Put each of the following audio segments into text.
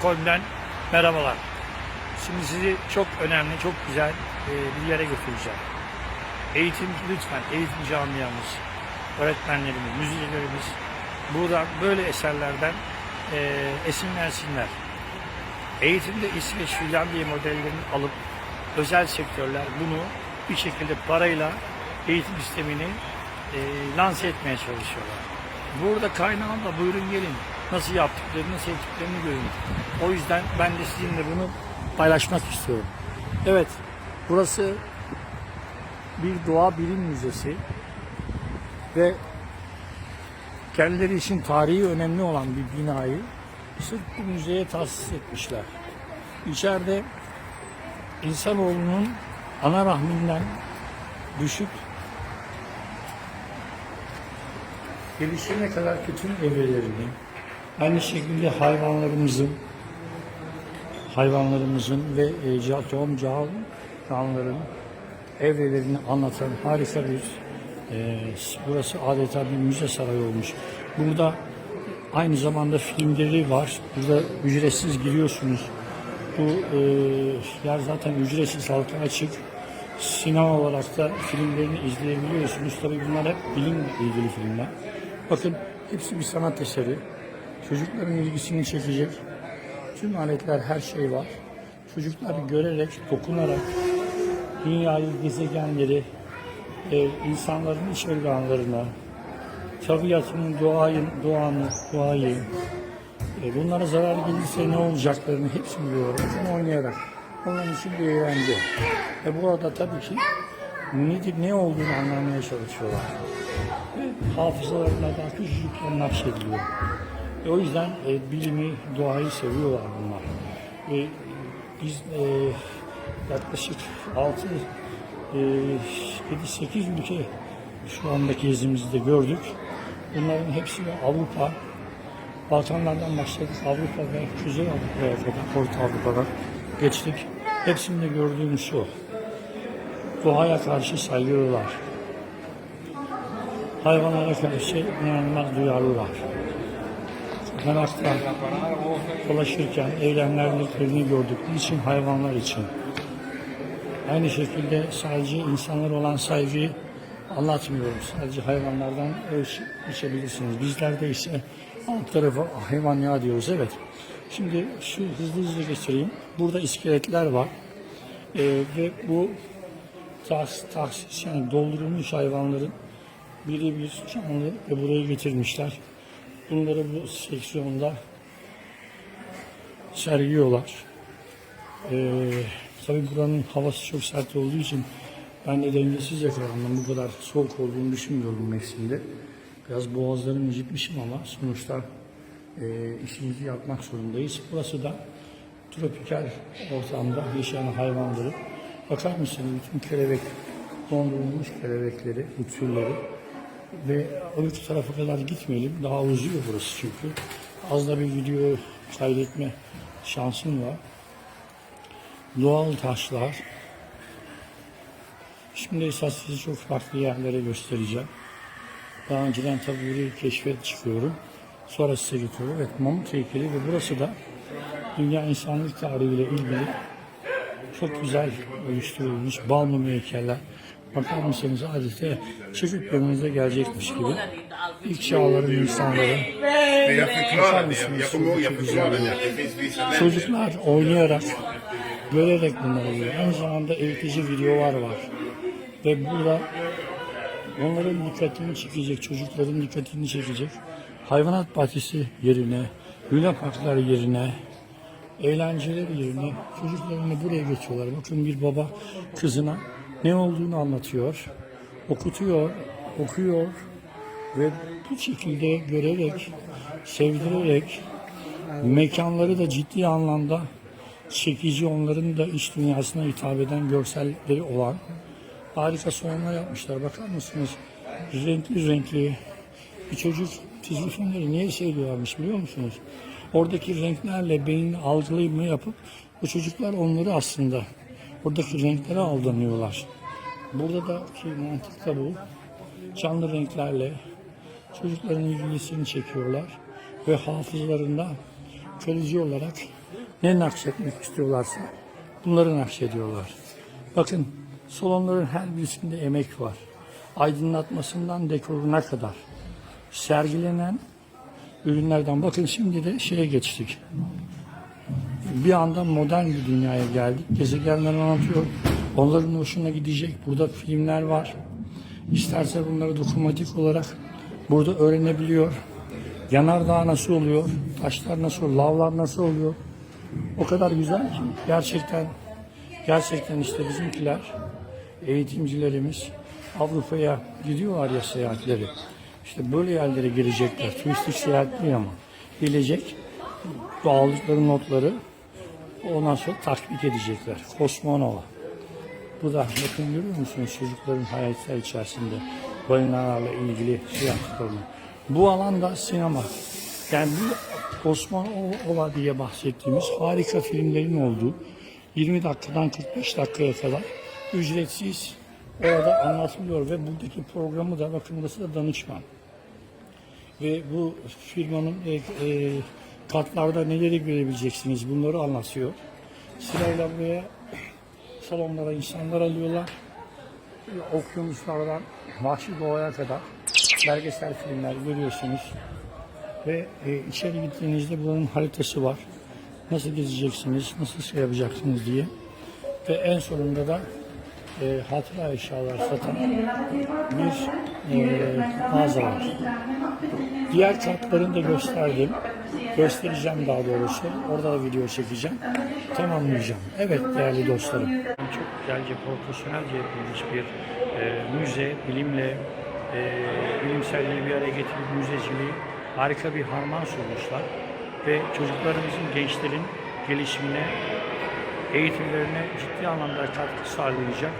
Stockholm'den merhabalar. Şimdi sizi çok önemli, çok güzel e, bir yere götüreceğim. Eğitim lütfen, eğitim camiamız, öğretmenlerimiz, müziklerimiz buradan böyle eserlerden e, esinlensinler. Eğitimde İsveç, Finlandiya modellerini alıp özel sektörler bunu bir şekilde parayla eğitim sistemini e, lanse etmeye çalışıyorlar. Burada kaynağında buyurun gelin. Nasıl yaptıklarını, nasıl ettiklerini görün. O yüzden ben de sizinle bunu paylaşmak istiyorum. Evet, burası bir doğa bilim müzesi ve kendileri için tarihi önemli olan bir binayı sırf bu müzeye tahsis etmişler. İçeride insanoğlunun ana rahminden düşüp gelişene kadar bütün evrelerini, aynı şekilde hayvanlarımızın, hayvanlarımızın ve e, tohum can- canlıların evrelerini anlatan harika bir e, burası adeta bir müze sarayı olmuş. Burada aynı zamanda filmleri var. Burada ücretsiz giriyorsunuz. Bu e, yer zaten ücretsiz halka açık. Sinema olarak da filmlerini izleyebiliyorsunuz. Tabii bunlar hep bilimle ilgili filmler. Bakın hepsi bir sanat eseri. Çocukların ilgisini çekecek. Tüm aletler, her şey var. Çocuklar görerek, dokunarak dünyayı, gezegenleri, e, insanların iç organlarına, tabiatın, doğayın, doğanı, doğayı, e, bunlara zarar gelirse ne olacaklarını hepsini. Bunu oynayarak. Onun için bir eğlence. Ve bu arada tabii ki nedir, ne olduğunu anlamaya çalışıyorlar. Ve hafızalarına daha küçücükten nakşediliyor. E, o yüzden e, bilimi, doğayı seviyorlar bunlar. E, biz e, yaklaşık 6 e, 7-8 ülke şu andaki gezimizde gördük. Bunların hepsi Avrupa, Balkanlardan başladık Avrupa ve Kuzey Avrupa'ya kadar, Orta Avrupa'dan geçtik. Hepsinde gördüğümüz şu. Doğaya karşı saygılılar. Hayvanlara karşı inanılmaz duyarlılar. Sokakta dolaşırken eylemlerini gördük. Niçin? Hayvanlar için. Aynı şekilde sadece insanlar olan saygıyı anlatmıyorum. Sadece hayvanlardan ölç, ölçebilirsiniz. Bizlerde ise alt tarafı hayvan yağı diyoruz. Evet. Şimdi şu hızlı hızlı geçireyim. Burada iskeletler var. Ee, ve bu tahsis, tahsis yani doldurulmuş hayvanların biri bir canlı ve buraya getirmişler. Bunları bu seksiyonda sergiliyorlar. Ee, tabii buranın havası çok sert olduğu için ben de dengesiz yakalandım. Bu kadar soğuk olduğunu düşünmüyorum mevsimde. Biraz boğazlarımı incitmişim ama sonuçta e, işimizi yapmak zorundayız. Burası da tropikal ortamda yaşayan hayvanları. Bakar mısınız bütün kelebek, dondurulmuş kelebekleri, bu türleri ve öbür tarafa kadar gitmeyelim. Daha uzuyor burası çünkü. Az da bir video kaydetme şansım var. Doğal taşlar. Şimdi esas sizi çok farklı yerlere göstereceğim. Daha önceden tabii burayı keşfet çıkıyorum. Sonra size getiriyorum. Evet Mamut heykeli ve burası da dünya insanlık tarihiyle ilgili çok güzel oluşturulmuş balmum heykeller. Bakar mısınız adeta çıkıp önünüze gelecekmiş gibi. İlk çağların insanları vissa länder. çocuklar oynayarak görerek bunları görüyor. Aynı zamanda eğitici videolar var. Ve burada onların dikkatini çekecek, çocukların dikkatini çekecek hayvanat bahçesi yerine, luna parklar yerine, eğlenceler yerine çocuklarını buraya geçiyorlar. Bakın bir baba kızına ne olduğunu anlatıyor, okutuyor, okuyor ve bu şekilde görerek, sevdirerek mekanları da ciddi anlamda çekici, onların da iç dünyasına hitap eden görselleri olan harika sonlar yapmışlar. Bakar mısınız? Renkli renkli bir çocuk çizgi filmleri niye seviyormuş biliyor musunuz? Oradaki renklerle beynini algılayma yapıp bu çocuklar onları aslında oradaki renklere aldanıyorlar. Burada da ki mantık da bu. Canlı renklerle çocukların ilgisini çekiyorlar ve hafızalarında kalıcı olarak ne nakşetmek istiyorlarsa bunları nakşediyorlar. Bakın salonların her birisinde emek var. Aydınlatmasından dekoruna kadar. Sergilenen ürünlerden. Bakın şimdi de şeye geçtik. Bir anda modern bir dünyaya geldik. Gezegenler anlatıyor. Onların hoşuna gidecek. Burada filmler var. İsterse bunları dokunmatik olarak burada öğrenebiliyor. Yanardağ nasıl oluyor? Taşlar nasıl oluyor? Lavlar nasıl oluyor? O kadar güzel ki gerçekten gerçekten işte bizimkiler eğitimcilerimiz Avrupa'ya gidiyorlar ya seyahatleri. İşte böyle yerlere girecekler. Turistik seyahat değil ama. Gelecek aldıkları notları ondan sonra tatbik edecekler. Kosmonova. Bu da bakın görüyor musunuz çocukların hayatlar içerisinde balinalarla ilgili şey yaptıklarını. Bu alanda sinema. Yani bu Kosmonova diye bahsettiğimiz harika filmlerin olduğu 20 dakikadan 45 dakikaya kadar ücretsiz orada anlatılıyor ve buradaki programı da bakın burası da danışman. Ve bu firmanın e, e, kartlarda neleri görebileceksiniz bunları anlatıyor. Sırayla buraya salonlara insanlar alıyorlar. Okyanuslardan vahşi doğaya kadar belgesel filmler görüyorsunuz. Ve e, içeri gittiğinizde buranın haritası var. Nasıl gezeceksiniz, nasıl şey yapacaksınız diye. Ve en sonunda da e, hatıra eşyalar satan bir e, mağaza var. Diğer kartlarını da gösterdim. Göstereceğim daha doğrusu. Orada da video çekeceğim. Tamamlayacağım. Evet değerli dostlarım. Çok güzelce, profesyonelce yapılmış bir e, müze, bilimle, e, bilimselliği bir araya getirip müzeciliği harika bir harman sunmuşlar. Ve çocuklarımızın, gençlerin gelişimine, eğitimlerine ciddi anlamda katkı sağlayacak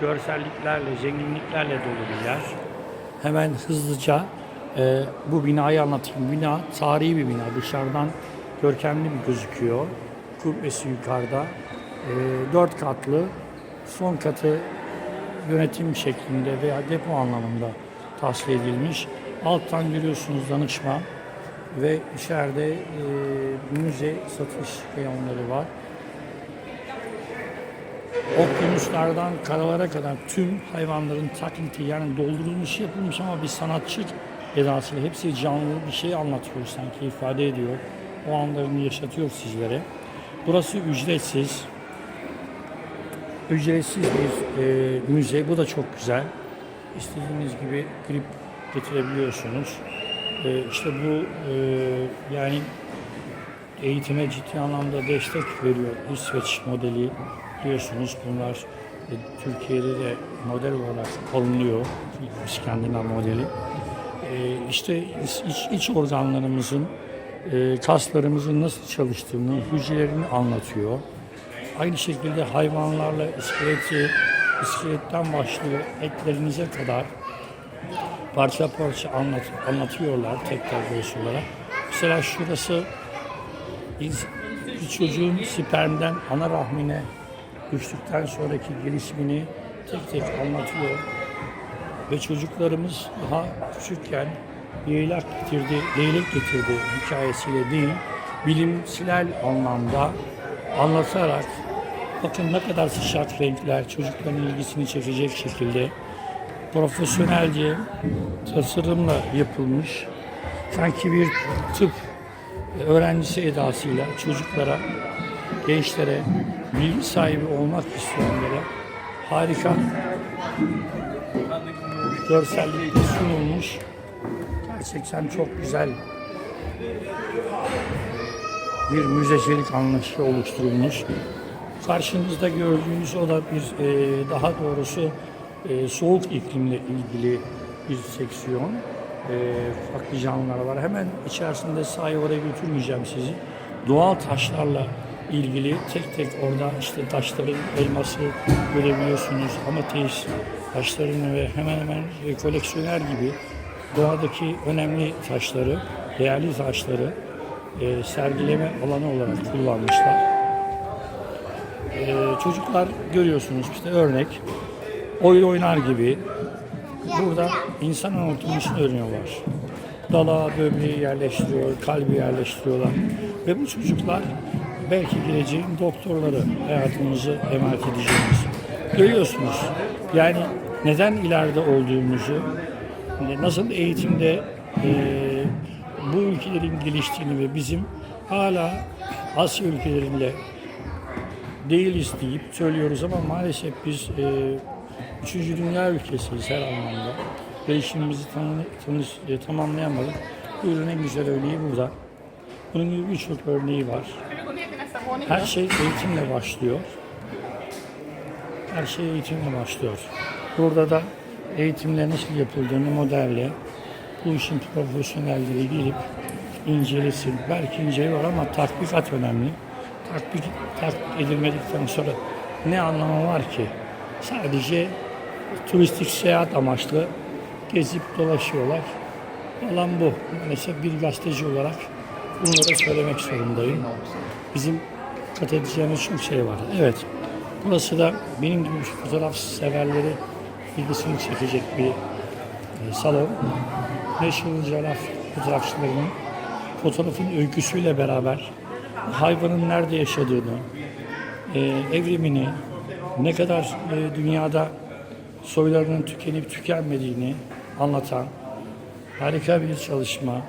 görselliklerle, zenginliklerle dolu bir yer. Hemen hızlıca e, bu binayı anlatayım. Bina tarihi bir bina. Dışarıdan görkemli bir gözüküyor. Kubbesi yukarıda. E, dört katlı. Son katı yönetim şeklinde veya depo anlamında tahsil edilmiş. Alttan görüyorsunuz danışma ve içeride e, müze satış reyonları var. Okyanuslardan karalara kadar tüm hayvanların taklidi yani doldurulmuş yapılmış ama bir sanatçı edasıyla hepsi canlı bir şey anlatıyor sanki ifade ediyor. O anlarını yaşatıyor sizlere. Burası ücretsiz. Ücretsiz bir e, müze. Bu da çok güzel. İstediğiniz gibi grip getirebiliyorsunuz. E, işte bu e, yani eğitime ciddi anlamda destek veriyor. İsveç modeli biliyorsunuz bunlar e, Türkiye'de de model olarak alınıyor. İskandinav modeli. E, işte iç, iç organlarımızın, e, kaslarımızın nasıl çalıştığını, hücrelerini anlatıyor. Aynı şekilde hayvanlarla iskeleti, iskeletten başlıyor etlerinize kadar parça parça anlat, anlatıyorlar tekrar göğüs olarak. Mesela şurası bir çocuğun spermden ana rahmine düştükten sonraki gelişimini tek tek anlatıyor. Ve çocuklarımız daha küçükken leylak getirdi, leylek getirdi hikayesiyle değil, bilimsel anlamda anlatarak bakın ne kadar sıcak renkler çocukların ilgisini çekecek şekilde profesyonelce tasarımla yapılmış sanki bir tıp öğrencisi edasıyla çocuklara, gençlere, bilgi sahibi olmak isteyenlere harika görsellikle sunulmuş. Gerçekten çok güzel bir müzecilik anlayışı oluşturulmuş. Karşınızda gördüğünüz o da bir e, daha doğrusu e, soğuk iklimle ilgili bir seksiyon. E, farklı canlılar var. Hemen içerisinde sahaya oraya götürmeyeceğim sizi. Doğal taşlarla ilgili tek tek orada işte taşların elması görebiliyorsunuz. Amatist taşlarını ve hemen hemen koleksiyoner gibi doğadaki önemli taşları, değerli taşları e, sergileme alanı olarak kullanmışlar. E, çocuklar görüyorsunuz işte örnek oyun oynar gibi burada insan anatomisini öğreniyorlar. Dala, böbreği yerleştiriyor, kalbi yerleştiriyorlar. Ve bu çocuklar belki geleceğin doktorları hayatımızı emanet edeceğimiz. Görüyorsunuz. Yani neden ileride olduğumuzu, nasıl eğitimde e, bu ülkelerin geliştiğini ve bizim hala Asya ülkelerinde değiliz deyip söylüyoruz ama maalesef biz e, üçüncü dünya ülkesiyiz her anlamda. Gelişimimizi tanı, tanı- e, tamamlayamadık. Buyurun en güzel örneği burada. Bunun gibi birçok örneği var. Her şey eğitimle başlıyor. Her şey eğitimle başlıyor. Burada da eğitimle nasıl yapıldığını modelle bu işin profesyonelleri gelip incelesin. Belki inceliyor ama tatbikat önemli. Tatbik, tatbik edilmedikten sonra ne anlamı var ki? Sadece turistik seyahat amaçlı gezip dolaşıyorlar. Olan bu. Maalesef bir gazeteci olarak bunları söylemek zorundayım. Bizim kat edeceğimiz çok şey var. Evet. Burası da benim gibi fotoğraf severleri ilgisini çekecek bir e, salon. National Geographic fotoğrafçılarının fotoğrafın öyküsüyle beraber hayvanın nerede yaşadığını, e, evrimini, ne kadar e, dünyada soylarının tükenip tükenmediğini anlatan harika bir çalışma.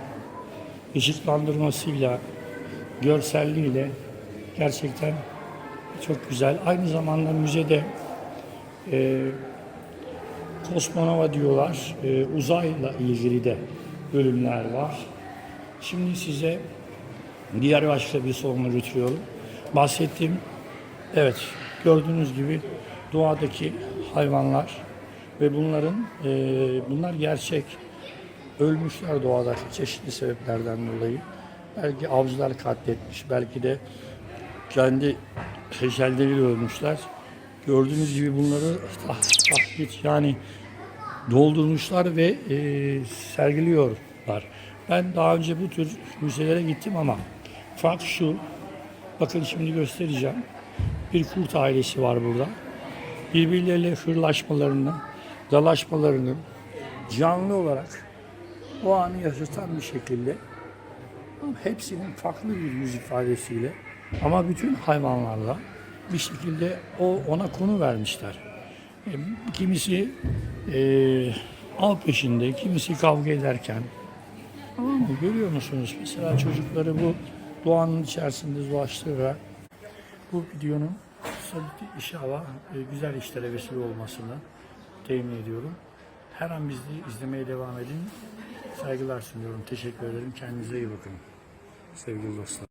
Işıklandırmasıyla, görselliğiyle gerçekten çok güzel. Aynı zamanda müzede e, Kosmonova diyorlar. E, uzayla ilgili de bölümler var. Şimdi size diğer başka bir sorunu götürüyorum. Bahsettiğim, evet gördüğünüz gibi doğadaki hayvanlar ve bunların e, bunlar gerçek ölmüşler doğada çeşitli sebeplerden dolayı. Belki avcılar katletmiş, belki de kendi heykelleriyle ölmüşler. Gördüğünüz gibi bunları tah- tahkik yani doldurmuşlar ve e, sergiliyorlar. Ben daha önce bu tür müzelere gittim ama fark şu, bakın şimdi göstereceğim. Bir kurt ailesi var burada. Birbirleriyle hırlaşmalarını, dalaşmalarını canlı olarak o anı yaşatan bir şekilde hepsinin farklı bir yüz ifadesiyle ama bütün hayvanlarla bir şekilde o ona konu vermişler. E, Kimisi e, av peşinde, kimisi kavga ederken. Tamam mı? Görüyor musunuz? Mesela çocukları bu doğanın içerisinde dolaştırarak bu videonun inşallah e, güzel işlere vesile olmasını temin ediyorum. Her an bizi izlemeye devam edin. Saygılar sunuyorum. Teşekkür ederim. Kendinize iyi bakın. Sevgili dostlar.